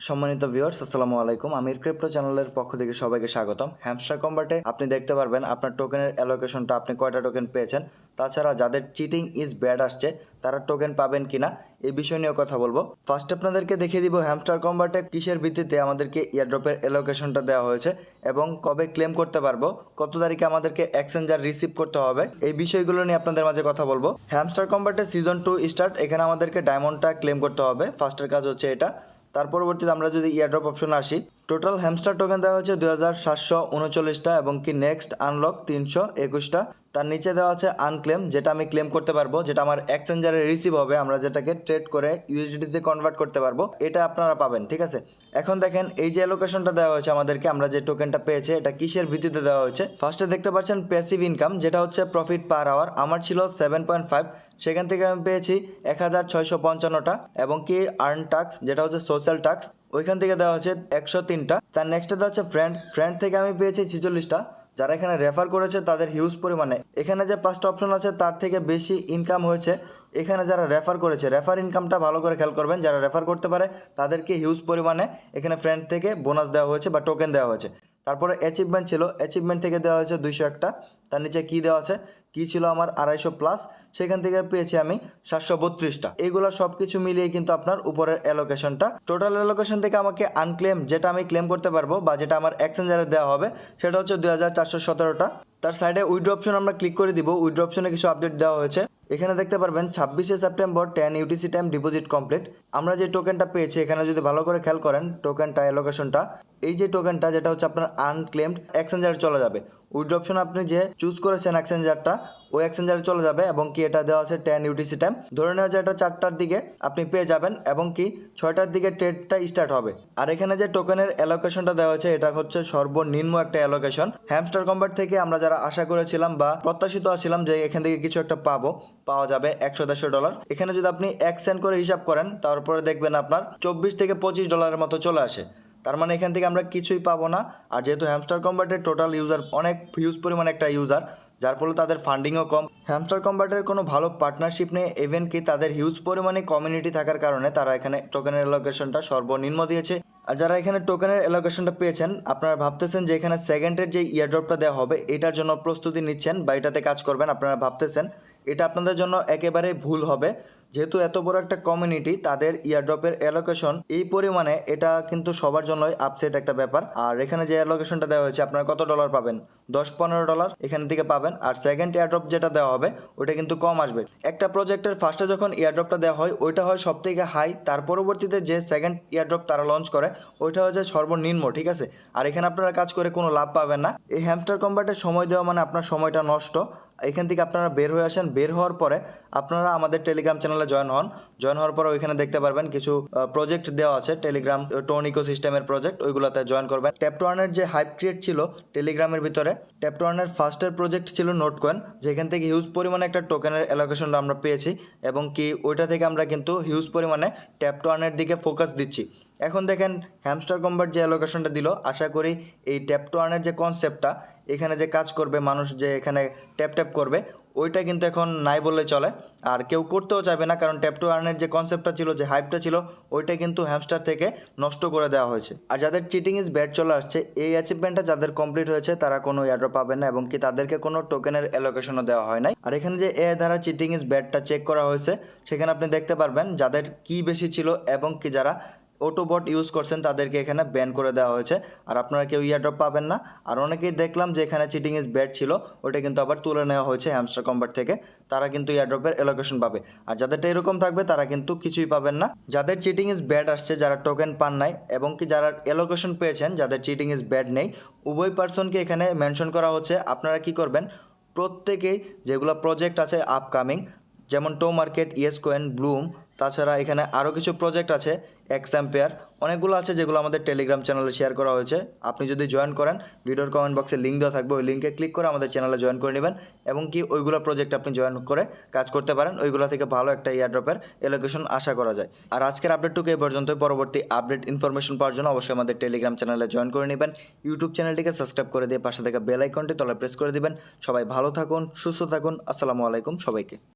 সম্মানিত ভিউয়ার্স আসসালামু আলাইকুম। আমির ক্রিপ্টো চ্যানেলের পক্ষ থেকে সবাইকে স্বাগতম। হ্যামস্টার কম্বাটে আপনি দেখতে পারবেন আপনার টোকেনের অ্যালোকেশনটা আপনি কয়টা টোকেন পেয়েছেন। তাছাড়া যাদের চিটিং ইজ ব্যাড আসছে, তারা টোকেন পাবেন কিনা এই বিষয় নিয়েও কথা বলব। ফার্স্ট আপনাদেরকে দেখিয়ে দিব হ্যামস্টার কম্বাটে কিসের ভিত্তিতে আমাদেরকে ইয়ারড্রপের অ্যালোকেশনটা দেওয়া হয়েছে এবং কবে ক্লেম করতে পারব, কত তারিখে আমাদেরকে এক্সচেঞ্জার রিসিভ করতে হবে, এই বিষয়গুলো নিয়ে আপনাদের মাঝে কথা বলব। হ্যামস্টার কম্বাটে সিজন টু স্টার্ট এখানে আমাদেরকে ডায়মন্ডটা ক্লেম করতে হবে। ফার্স্টের কাজ হচ্ছে এটা। তার পরবর্তীতে আমরা যদি ইয়ারড্রপ অপশন আসি টোটাল হ্যামস্টার টোকেন দেওয়া হচ্ছে দুই হাজার সাতশো উনচল্লিশটা এবং কি নেক্সট আনলক তিনশো একুশটা। তার নিচে দেওয়া আছে আনক্লেম যেটা আমি ক্লেম করতে পারব, যেটা আমার এক্সচেঞ্জারে রিসিভ হবে, আমরা যেটাকে ট্রেড করে ইউএসডিতে কনভার্ট করতে পারব, এটা আপনারা পাবেন, ঠিক আছে? এখন দেখেন, এই যে লোকেশনটা দেওয়া হয়েছে আমাদেরকে, আমরা যে টোকেনটা পেয়েছে, এটা কিসের ভিত্তিতে দেওয়া হয়েছে? ফার্স্টে দেখতে পাচ্ছেন প্যাসিভ ইনকাম যেটা হচ্ছে প্রফিট পার আওয়ার আমার ছিল সেভেন পয়েন্ট ফাইভ সেখান থেকে আমি পেয়েছি এক হাজার ছয়শো পঞ্চান্নটা, এবং কি আর্ন টাক্স যেটা হচ্ছে সোশ্যাল টাক্স ওইখান থেকে দেওয়া হচ্ছে একশো তিনটা। তার নেক্সটে দেওয়া হচ্ছে ফ্রেন্ড ফ্রেন্ড থেকে আমি পেয়েছি ছেচল্লিশটা। যারা এখানে রেফার করেছে তাদের হিউজ পরিমাণে। এখানে যে পাঁচটা অপশন আছে তার থেকে বেশি ইনকাম হয়েছে। এখানে যারা রেফার করেছে রেফার ইনকামটা ভালো করে খেয়াল করবেন। যারা রেফার করতে পারে তাদেরকে হিউজ পরিমাণে এখানে ফ্রেন্ড থেকে বোনাস দেওয়া হয়েছে বা টোকেন দেওয়া হয়েছে। তারপরে অ্যাচিভমেন্ট ছিল। অ্যাচিভমেন্ট থেকে দেওয়া হয়েছে দুইশো একটা। তার নিচে কী দেওয়া আছে? কী ছিল আমার? আড়াইশো প্লাস সেখান থেকে পেয়েছি আমি সাতশো বত্রিশটা এগুলো সব কিছু মিলিয়ে কিন্তু আপনার উপরের অ্যালোকেশনটা টোটাল অ্যালোকেশন থেকে আমাকে আনক্লেম যেটা আমি ক্লেম করতে পারব বা যেটা আমার এক্সচেঞ্জারে দেওয়া হবে, সেটা হচ্ছে দুই হাজার চারশো সতেরোটা তার সাইডে উইড্রো অপশন আমরা ক্লিক করে দিব। উইড্রো অপশনে কিছু আপডেট দেওয়া হয়েছে। এখানে দেখতে পারবেন ছাব্বিশে September ten UTC time deposit complete আমরা যে টোকেনটা পেয়েছি, এখানে যদি ভালো করে খেয়াল করেন টোকেনটা অ্যালোকেশনটা এই যে টোকেনটা যেটা হচ্ছে আপনার আনক্লেমড এক্সচেঞ্জারে চলে যাবে। উইড্রো অপশন আপনি যে চুজ করেছেন এক্সচেঞ্জারটা ওই এক্সচেঞ্জারে চলে যাবে এবং কি এটা দেওয়া আছে টেন ইউটিসি টাইম ধরে নেওয়া যায় এটা চারটার দিকে আপনি পেয়ে যাবেন এবং কি ছয়টার দিকে ট্রেডটা স্টার্ট হবে। আর এখানে যে টোকেনের অ্যালোকেশনটা দেওয়া হয়েছে এটা হচ্ছে সর্বনিম্ন একটা অ্যালোকেশন হ্যামস্টার কম্বাট থেকে আমরা যারা আশা করেছিলাম বা প্রত্যাশিত আছিলাম যে এখান থেকে কিছু একটা পাবো পাওয়া যাবে একশো দেড়শো ডলার। এখানে যদি আপনি এক সেন্ট করে হিসাব করেন, তারপরে দেখবেন আপনার চব্বিশ থেকে পঁচিশ ডলারের মতো চলে আসে। তার মানে এখান থেকে আমরা কিছুই পাবো না। আর যেহেতু হ্যামস্টার কম্বাটের টোটাল ইউজার অনেক হিউজ পরিমাণ একটা ইউজার যার ফলে তাদের ফান্ডিংও কম। হ্যামস্টার কম্বাটের কোনো ভালো পার্টনারশিপ নেই ইভেন কি তাদের হিউজ পরিমাণে কমিউনিটি থাকার কারণে তারা এখানে টোকেনের অ্যালোকেশনটা সর্বনিম্ন দিয়েছে। আর যারা এখানে টোকেনের অ্যালোকেশনটা পেয়েছেন, আপনারা ভাবতেছেন যে এখানে সেকেন্ডের যে ইয়ারড্রপটা দেওয়া হবে, এটার জন্য প্রস্তুতি নিচ্ছেন বা এটাতে কাজ করবেন, আপনারা ভাবতেছেন। এটা আপনাদের জন্য একেবারে ভুল হবে। যেহেতু এত বড় একটা কমিউনিটি তাদের ইয়ারড্রপের অ্যালোকেশন এই পরিমাণে, এটা কিন্তু সবার জন্যই আপসেট একটা ব্যাপার। আর এখানে যে অ্যালোকেশনটা দেওয়া হয়েছে, আপনারা কত ডলার পাবেন? দশ, পনেরো ডলার এখান থেকে পাবেন। আর সেকেন্ড ইয়ারড্রপ যেটা দেওয়া হবে, ওটা কিন্তু কম আসবে। একটা প্রজেক্টের ফার্স্টে যখন এয়ারড্রপটা দেওয়া হয়, ওইটা হয় সব থেকে হাই তার পরবর্তীতে যে সেকেন্ড ইয়ারড্রপ তারা লঞ্চ করে, ওইটা হচ্ছে সর্বনিম্ন, ঠিক আছে? আর এখানে আপনারা কাজ করে কোনো লাভ পাবেন না। এই হ্যামস্টার কম্বাটের সময় দেওয়া মানে আপনার সময়টা নষ্ট। এখান থেকে আপনারা বের হয়ে আসেন। বের হওয়ার পরে আপনারা আমাদের টেলিগ্রাম চ্যানেলে জয়েন হন। জয়েন হওয়ার পরে ওইখানে দেখতে পারবেন কিছু প্রজেক্ট দেওয়া আছে। টেলিগ্রাম টোন ইকোসিস্টেমের প্রজেক্ট ওইগুলোতে জয়েন করবেন। ট্যাপ টু আর্নের যে হাইপ ক্রিয়েট ছিল টেলিগ্রামের ভিতরে ট্যাপ টু আর্নের ফার্স্টের প্রজেক্ট ছিল নোট কয়েন যেখান থেকে হিউজ পরিমাণে একটা টোকেনের অ্যালোকেশনটা আমরা পেয়েছি এবং কি ওইটা থেকে আমরা কিন্তু হিউজ পরিমাণে ট্যাপ টু আর্নের দিকে ফোকাস দিচ্ছি। এখন দেখেন হ্যামস্টার কম্বার যে অ্যালোকেশনটা দিল, আশা করি এই ট্যাপ টু আর্নের যে কনসেপ্টটা এখানে যে কাজ করবে, মানুষ যে এখানে ট্যাপ ট্যাপ করবে, ওইটা কিন্তু এখন নাই বললে চলে। আর কেউ করতেও চাইবে না, কারণ ট্যাপ টু আর্নের যে কনসেপ্টটা ছিল, যে হাইপটা ছিল, ওইটা কিন্তু হ্যামস্টার থেকে নষ্ট করে দেওয়া হয়েছে। আর যাদের চিটিং ইজ ব্যাড চলে আসছে, এই অ্যাচিভমেন্টটা যাদের কমপ্লিট হয়েছে, তারা কোনো এয়ারড্রপ পাবেন না, এবং কি তাদেরকে কোনো টোকেনের অ্যালোকেশনও দেওয়া হয় নাই। আর এখানে যে এ দ্বারা চিটিং ইজ ব্যাডটা চেক করা হয়েছে, সেখানে আপনি দেখতে পারবেন, যাদের কি বেশি ছিল এবং কি যারা অটোবট ইউজ করছেন, তাদেরকে এখানে ব্যান করে দেওয়া হয়েছে। আর আপনারা কেউ ইয়ারড্রপ পাবেন না। আর অনেকেই দেখলাম যে এখানে চিটিং ইজ ব্যাড ছিল, ওটা কিন্তু আবার তুলে নেওয়া হয়েছে হ্যামস্টার কম্বাট থেকে। তারা কিন্তু ইয়ারড্রপের এলোকেশন পাবে। আর যাদেরটা এরকম থাকবে, তারা কিন্তু কিছুই পাবেন না। যাদের চিটিং ইজ ব্যাড আসছে, যারা টোকেন পান নাই, এবং কি যারা এলোকেশন পেয়েছেন, যাদের চিটিং ইজ ব্যাড নেই, উভয় পার্সনকে এখানে মেনশন করা হচ্ছে। আপনারা কি করবেন? প্রত্যেকেই যেগুলো প্রজেক্ট আছে আপকামিং যেমন Tomarket Yescoin Blum তাছাড়া এখানে আরও কিছু প্রজেক্ট আছে এক্সাম্পেয়ার অনেকগুলো আছে যেগুলো আমাদের টেলিগ্রাম চ্যানেলে শেয়ার করা হয়েছে। আপনি যদি জয়েন করেন, ভিডিওর কমেন্ট বক্সে লিঙ্ক দেওয়া থাকবে, ওই লিঙ্কে ক্লিক করে আমাদের চ্যানেলে জয়েন করে নেবেন এবং কি ওইগুলো প্রজেক্ট আপনি জয়েন করে কাজ করতে পারেন। ওইগুলো থেকে ভালো একটা ইয়ারড্রপের এলোকেশন আশা করা যায়। আর আজকের আপডেটটুকু এই পর্যন্ত পরবর্তী আপডেট ইনফরমেশন পাওয়ার জন্য অবশ্যই আমাদের টেলিগ্রাম চ্যানেলে জয়েন করে নেবেন। ইউটিউব চ্যানেলটিকে সাবস্ক্রাইব করে দিয়ে পাশে থাকা বেল আইকনটি তলায় প্রেস করে দিবেন। সবাই ভালো থাকুন, সুস্থ থাকুন। আসসালামু আলাইকুম সবাইকে।